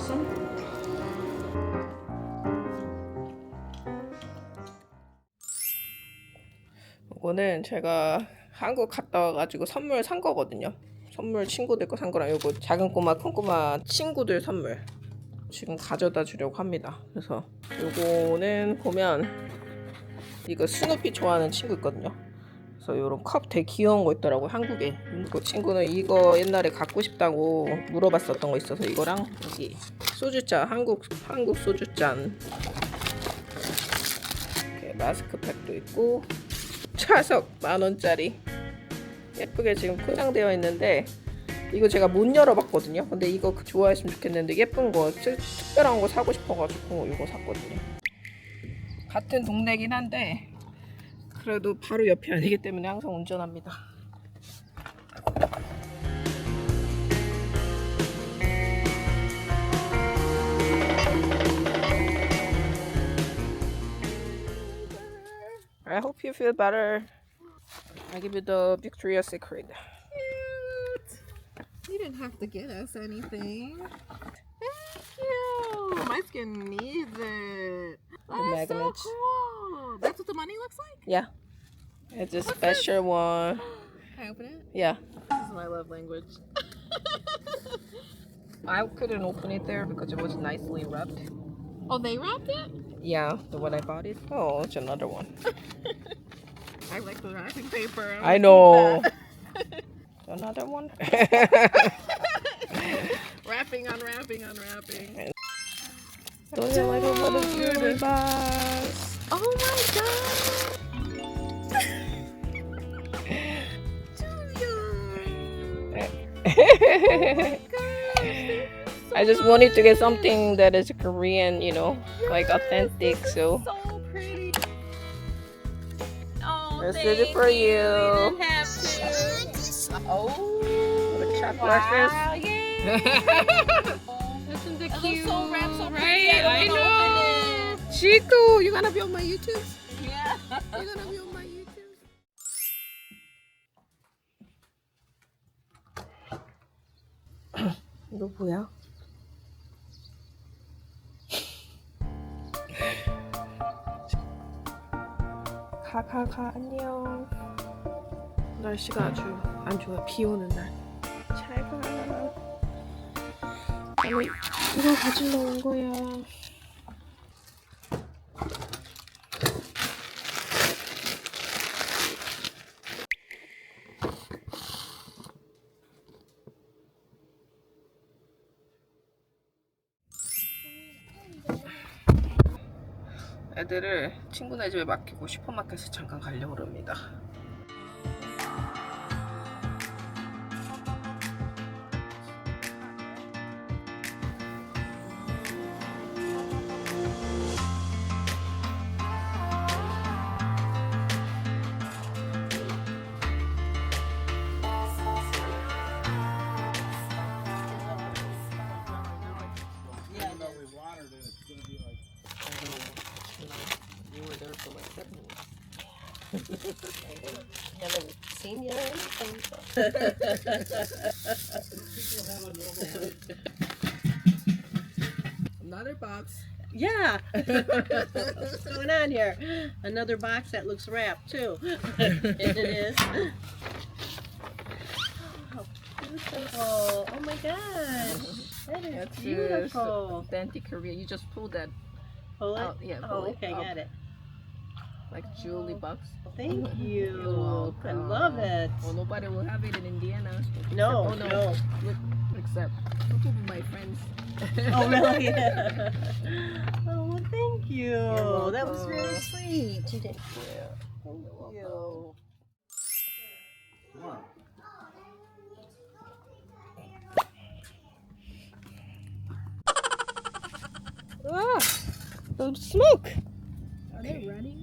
맛있어? 이거는 제가 한국 갔다 와가지고 선물 산 거거든요. 선물 친구들 거 산 거랑 이거 작은 꼬마 큰 꼬마 친구들 선물 지금 가져다 주려고 합니다. 그래서 이거는 보면 이거 스누피 좋아하는 친구 있거든요. 그래서 요런 컵 되게 귀여운 거 있더라고요 한국에 그 친구는 이거 옛날에 갖고 싶다고 물어봤었던 거 있어서 이거랑 여기 소주잔 한국 한국 소주잔 마스크팩도 있고 차석 만 원짜리 예쁘게 지금 포장되어 있는데 이거 제가 못 열어봤거든요. 근데 이거 좋아했으면 좋겠는데 예쁜 거 특- 특별한 거 사고 싶어가지고 이거 샀거든요. 같은 동네긴 한데 그래도 바로 옆이 아니기 때문에 항상 운전합니다. I hope you feel better. I give you the Victoria's Secret. Cute. You didn't have to get us anything. Thank you. My skin needs it. That's so magnets. cool. That's what the money looks like? Yeah. It's a special one. Can I open it? Yeah. This is my love language. I couldn't open it there because it was nicely wrapped. oh, they wrapped it? Yeah, the one I bought it. Oh, it's another one. I like the wrapping paper. I'm I know. Another one. wrapping, unwrapping, unwrapping. Those are like a little beauty box. Oh my god! I just wanted to get something that is Korean, you know, like authentic. So so pretty. Oh, This is thank it for you. You didn't have to. Oh, shot wow, yeah. Isn't it looks cute? so so pretty. right? I know. Chico, you gonna be on my YouTube? Yeah. You gonna be on my YouTube? 이거 뭐야? 가, 가, 가, 안녕. 날씨가 아주 안 좋아. 비 오는 날. 잘 가. 아니, 이거 가지러 온 거야. 애들을 친구네 집에 맡기고 슈퍼마켓에 잠깐 가려고 합니다. Haven't seen you or anything. Another box. Yeah. What's going on here? Another box that looks wrapped too. it is. Oh, beautiful. Oh my gosh. That is That's beautiful. authentic Korea. You just pulled that Pull it? out. Yeah, Oh, pull it okay, up got it. Like jewelry box. Thank you. I love it. Well, nobody will have it in Indiana. except- No, oh, no, no. Except my friends. Oh, really? oh, well, thank you. That was welcome. sweet. You did. Yeah. Thank you. Ah, the smoke. Are they running?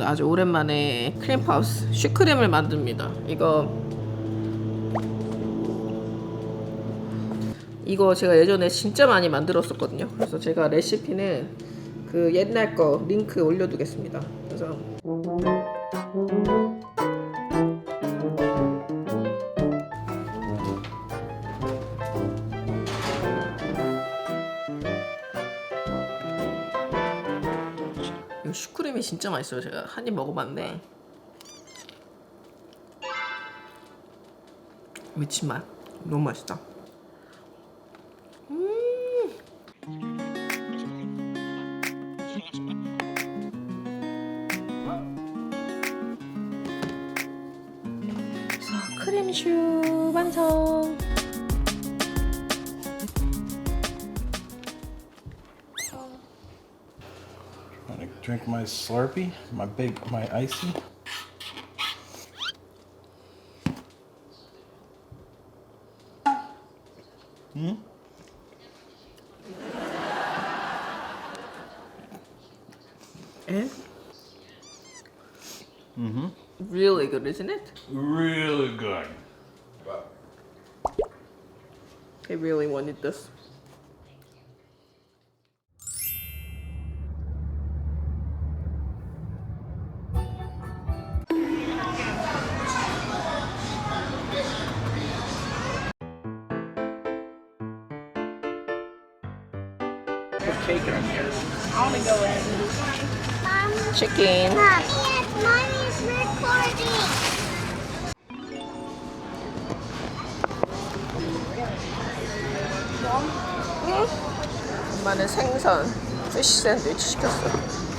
저는 아주 오랜만에 크림파우스 슈크림을 만듭니다. 이거 이거 제가 예전에 진짜 많이 만들었었거든요. 그래서 제가 레시피는 그 옛날 거 링크 올려두겠습니다. 그래서 진짜 맛있어요. 제가 한 입 먹어봤는데 미친 맛. 너무 맛있다. Want to drink my Slurpee? My big, my icy? Hmm? Eh? Mm-hmm. Really good, isn't it? Really good. I really wanted this. Chicken. Mom, mommy's recording. 엄마는 생선 피쉬 샌드위치 시켰어.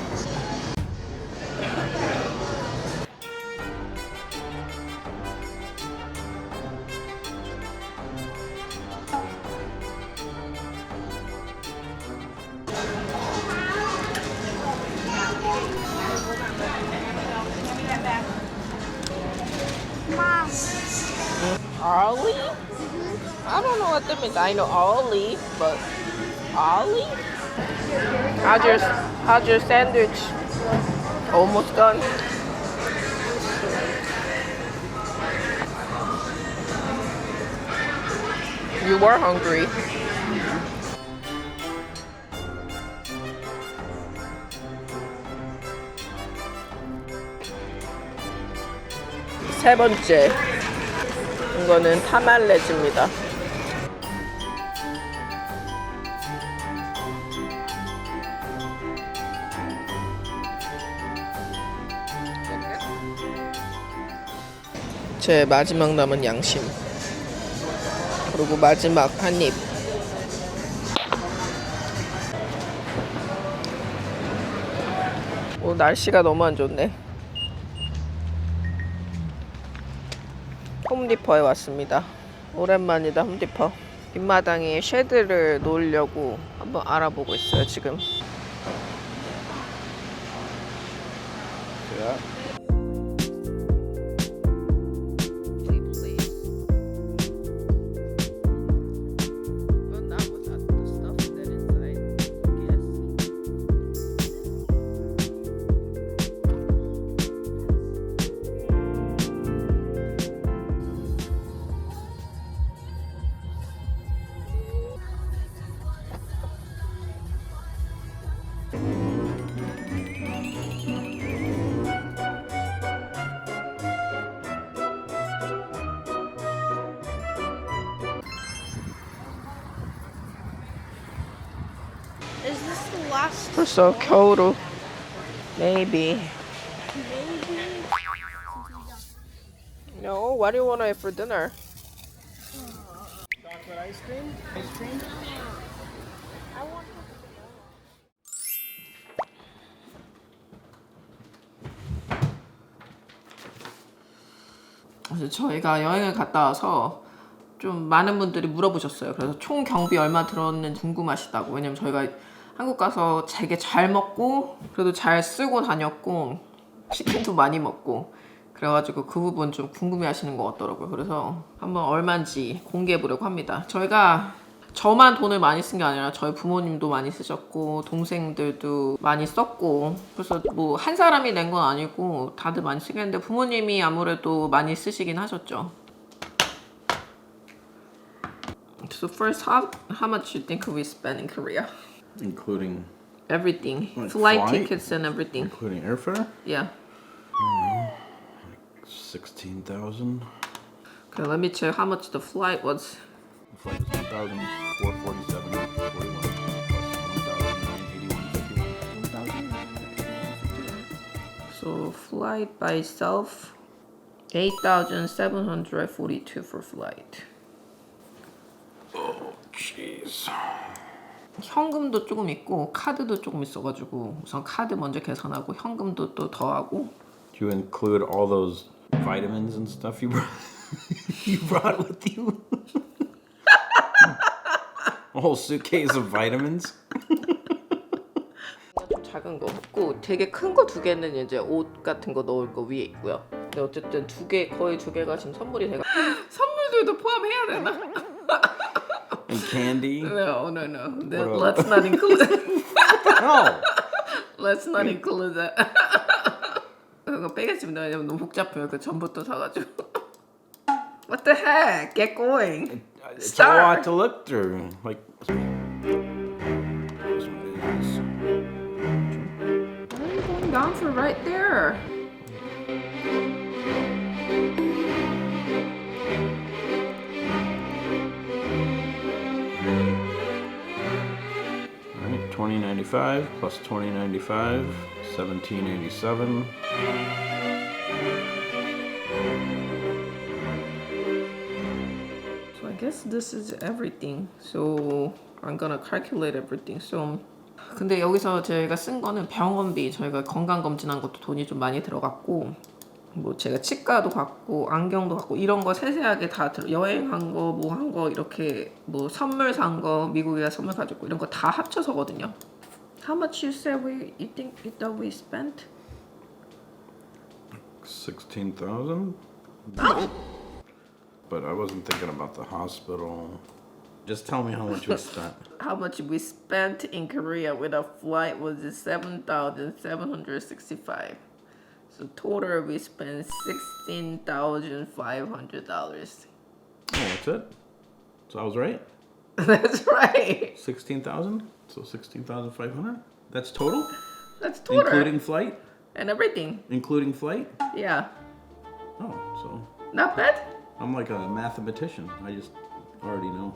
I don't know what that means. I know Ollie, but Ollie? How's your How's your sandwich? Almost done. You were hungry. 세 번째. 이거는 타말레즈입니다. 제 마지막 남은 양심. 그리고 마지막 한 입. 오, 날씨가 너무 안 좋네. 홈디퍼에 왔습니다. 오랜만이다 홈디퍼. 뒷마당에 쉐드를 놓으려고 한번 알아보고 있어요 지금. Is 벌써 겨울로. Maybe. No, what do you want to eat for dinner? Chocolate ice cream? Ice cream? 그래서 저희가 여행을 갔다 와서 좀 많은 분들이 물어보셨어요. 그래서 총 경비 얼마 들었는지 궁금하시다고. 왜냐면 저희가 한국 가서 되게 잘 먹고 그래도 잘 쓰고 다녔고 치킨도 많이 먹고 그래가지고 그 부분 좀 궁금해 하시는 것 같더라고요. 그래서 한번 얼마인지 공개해 보려고 합니다. 저희가 저만 돈을 많이 쓴 게 아니라 저희 부모님도 많이 쓰셨고 동생들도 많이 썼고 그래서 뭐 한 사람이 낸 건 아니고 다들 많이 쓰긴 했는데 부모님이 아무래도 많이 쓰시긴 하셨죠. So first, how how much you think we spend in Korea? Including Everything, Like flight flight? tickets and everything. including airfare? Yeah. Sixteen thousand. Okay, let me check how much the flight was. Flight was one thousand four forty-seven forty-one plus one thousand nine eighty-one fifty-one. One thousand So flight by itself, eight thousand seven hundred forty-two for flight. Oh, jeez. 현금도 조금 있고 카드도 조금 있어가지고 우선 카드 먼저 계산하고 현금도 또 더하고 Do you include all those vitamins and stuff you brought? you brought with you? A whole suitcase of vitamins? 좀 작은 거 없고 되게 큰 거 두 개는 이제 옷 같은 거 넣을 거 위에 있고요. 근데 어쨌든 두 개 거의 두 개가 지금 선물이 돼가 선물들도 포함해야 되나? And candy? No, no, no. That- What let's not include. No! let's not include that. 그거 빼겠습니다. 왜냐면 너무 복잡해요. 그 전부터 사가지고. What the heck? Get going. It's a Start. lot to look through. Like, this one is. Why are you going down for right there? 295 plus 2095, 1787. So I guess this is everything. So I'm gonna calculate everything. So 근데 여기서 저희가 쓴 거는 병원비, 저희가 건강검진한 것도 돈이 좀 많이 들어갔고 뭐 제가 치과도 갔고 안경도 갔고 이런 거 세세하게 다 들어 여행한 거 뭐 한 거 이렇게 뭐 선물 산 거 미국에 선물 가지고 이런 거 다 합쳐서거든요. How much you said we you think that we spent? Sixteen thousand? Oh! But I wasn't thinking about the hospital. Just tell me how much we spent. How much we spent in Korea with a flight was seven thousand seven hundred sixty-five. So total we spent sixteen thousand five hundred dollars. Oh, that's it? So I was right? That's right. Sixteen thousand? So sixteen thousand five hundred? That's total? That's total Including flight? and everything. Including flight? Yeah, Oh, so not bad. I'm like a mathematician. I just already know.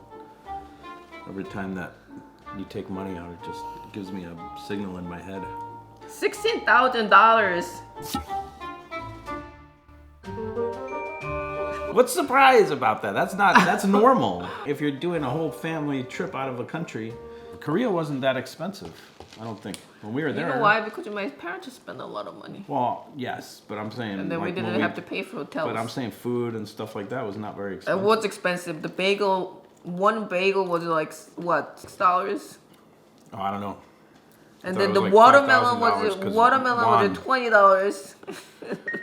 Every time that you take money out, it just gives me a signal in my head. Sixteen thousand dollars. What's surprise about that? That's not that's normal. if you're doing a whole family trip out of a country, Korea wasn't that expensive. I don't think when we were there. You know why? Because my parents spent a lot of money, Well, yes, but I'm saying. and then we like, when didn't have to pay for hotels. But I'm saying food and stuff like that was not very expensive. It expensive. was expensive. The bagel, one bagel was like what six dollars. oh, I don't know. And then the like watermelon $5,000 was watermelon was at twenty dollars.